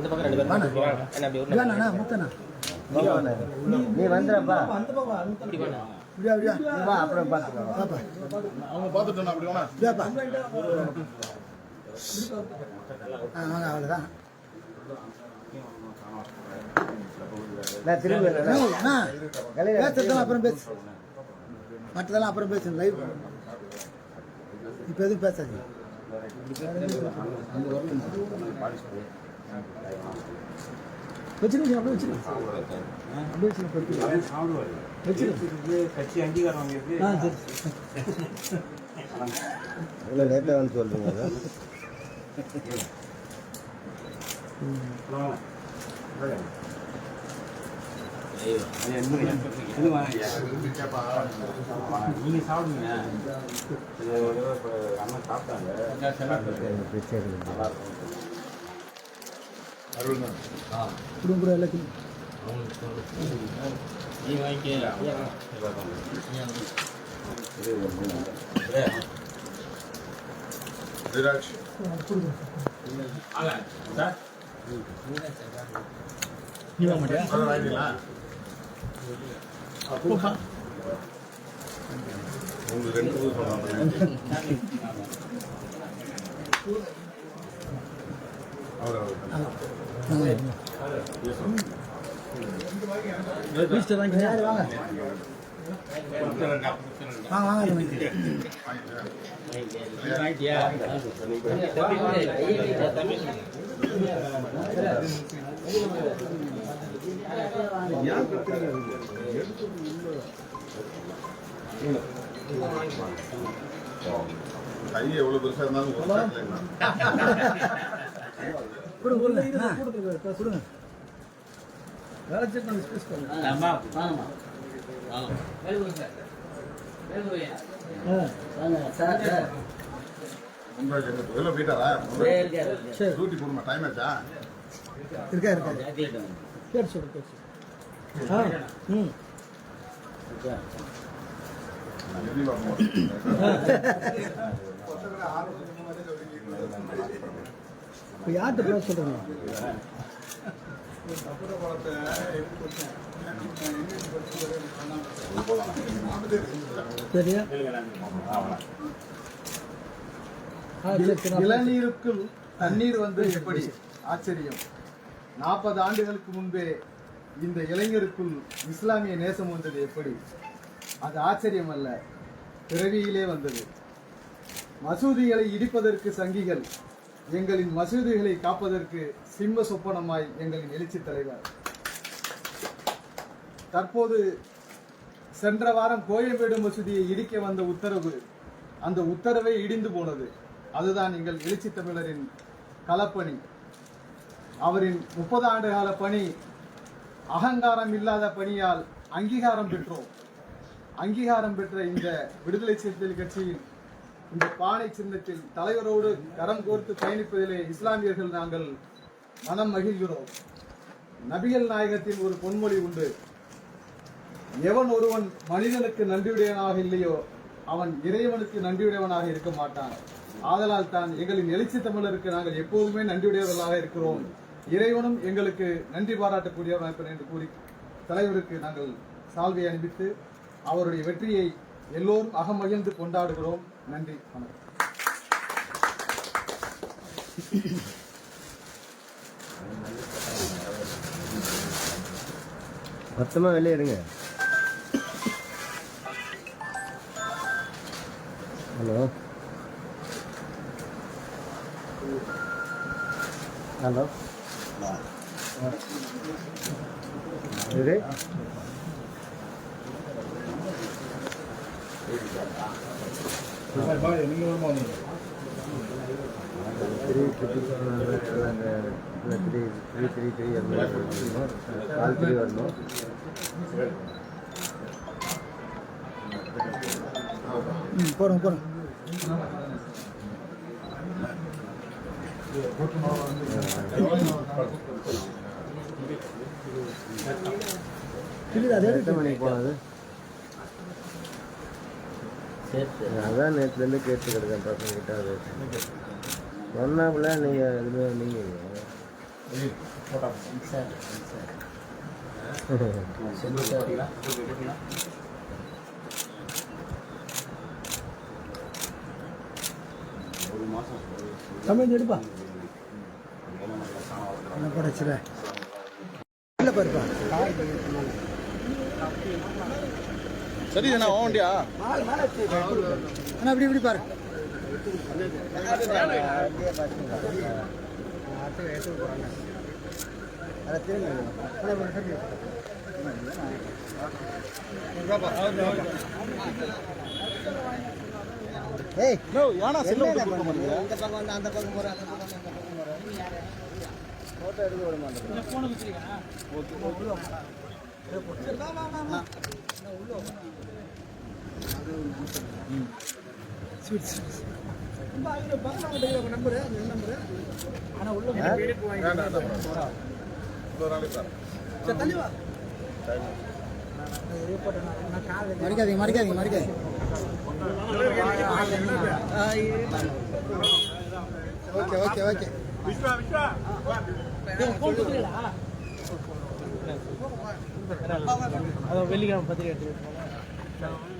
இந்த பக்கம் ரெண்டு பேரும் என்ன அப்படி ஒரு இதானா முத்தனா நீ வந்துடுறப்பா பண்ணு. நீ வா அப்புறம் பார்த்துக்கலாம் பாப்பா அவங்க பார்த்துட்டோம் அப்படி வேணா இதாப்பா ஆ வாங்க அவ்வளோதான் நான் திரும்பி பேசுறதெல்லாம் அப்புறம் பேசு. மற்றதெல்லாம் அப்புறம் பேசு லைவ் இப்போ எதுவும் பேசாது வச்சிருங்க அப்படியே வச்சிருங்க அப்படியே வச்சிருங்க வச்சிருங்க கட்சி அங்கீகாரம் வாங்கியிருக்கு. ஆ சரி இவ்வளோ லேட்டாக வந்து சொல்றீங்க அதை? ஐயா, இன்னும் இது வாங்க. நீங்க சாப்பிடுங்க இது ஒரு தடவை இப்ப அருள் சாப்பிட்டாங்க சரி, குடும்ப எல்லாத்தையும் நீ வாங்கிக்க உங்களுக்கு ரெண்டு சொன்னாங்க அவர் அவர் கை எவ்வளவு பெருசா இருந்தாலும் ஆ, ஆ இருக்கா இருக்கா. பேர் சொல்லு பேர் சொல்லு. ஆ ம். நான் எப்படி பார்க்க இப்போ யார்கிட்ட பேச சொல்கிறீங்க சரியா? இளநீருக்குள் தண்ணீர் வந்து எப்படி? ஆச்சரியம். நாற்பது ஆண்டுகளுக்கு முன்பே இந்த இளைஞருக்குள் இஸ்லாமிய நேசம் வந்தது எப்படி? அது ஆச்சரியம் அல்ல பிறவியிலே வந்தது. மசூதிகளை இடிப்பதற்கு சங்கிகள் எங்களின் மசூதிகளை காப்பதற்கு சிம்ம சொப்பனமாய் எங்களின் எழுச்சி தலைவர். தற்போது சென்ற வாரம் கோயம்பேடு மசூதியை இடிக்க வந்த உத்தரவு அந்த உத்தரவை இடிந்து போனது. அதுதான் எங்கள் எழுச்சி தமிழரின் களப்பணி. அவரின் முப்பது ஆண்டு கால பணி அகங்காரம் இல்லாத பணியால் அங்கீகாரம் பெற்றோம். அங்கீகாரம் பெற்ற இந்த விடுதலை சிறுத்தைகள் கட்சியின் இந்த பானை சின்னத்தில் தலைவரோடு கரம் கோர்த்து பயணிப்பதிலே இஸ்லாமியர்கள் நாங்கள் மனம் மகிழ்கிறோம். நபிகள் நாயகத்தின் ஒரு பொன்மொழி உண்டு. எவன் ஒருவன் மனிதனுக்கு நன்றியுடையவனாக இல்லையோ அவன் இறைவனுக்கு நன்றியுடையவனாக இருக்க மாட்டான். ஆதலால் தான் எங்களின் எழுச்சி தமிழருக்கு நாங்கள் எப்போதுமே நன்றியுடையவர்களாக இருக்கிறோம். இறைவனும் எங்களுக்கு நன்றி பாராட்டக்கூடியவன் என்று கூறி தலைவருக்கு நாங்கள் சால்வை அனுப்பித்து அவருடைய வெற்றியை எல்லோரும் அகமகிழ்ந்து கொண்டாடுகிறோம். நன்றி வணக்கம். மொத்தமாக வெளியே எடுங்க ஹலோ. ஹலோ. இது three three three three three three call three வரணும் போகிறோம் போகிறோம் மணிக்கு போனது அதான் நேற்றுலேருந்து கேட்டு கிடக்கேன் பசங்க கிட்ட அது சொன்னாப்புல நீங்கள் எதுவுமே நீங்கள் ஒரு மாதம் தமிழ் எடுப்பா. என்ன படைச்சிட இல்லை பாருப்பா. சரி நான் ஓண்டியா அண்ணா இப்படி இப்படி பாரு. ஏய் யானா செல்ல என்ன பண்ணுறீங்க இந்த பக்கம் வந்து அந்த பக்கம் போகிறேன் அந்த பக்கம் வந்து அந்த பக்கம் போகிறேன் ஃபோட்டோ எடுக்க விட மாட்டேன் மறிக்காதீங்க மறிக்காதீங்க மறிக்காதீங்க. Okay okay okay. அதான் வெள்ளிக்கிழமை பத்திரிக்கை எடுத்து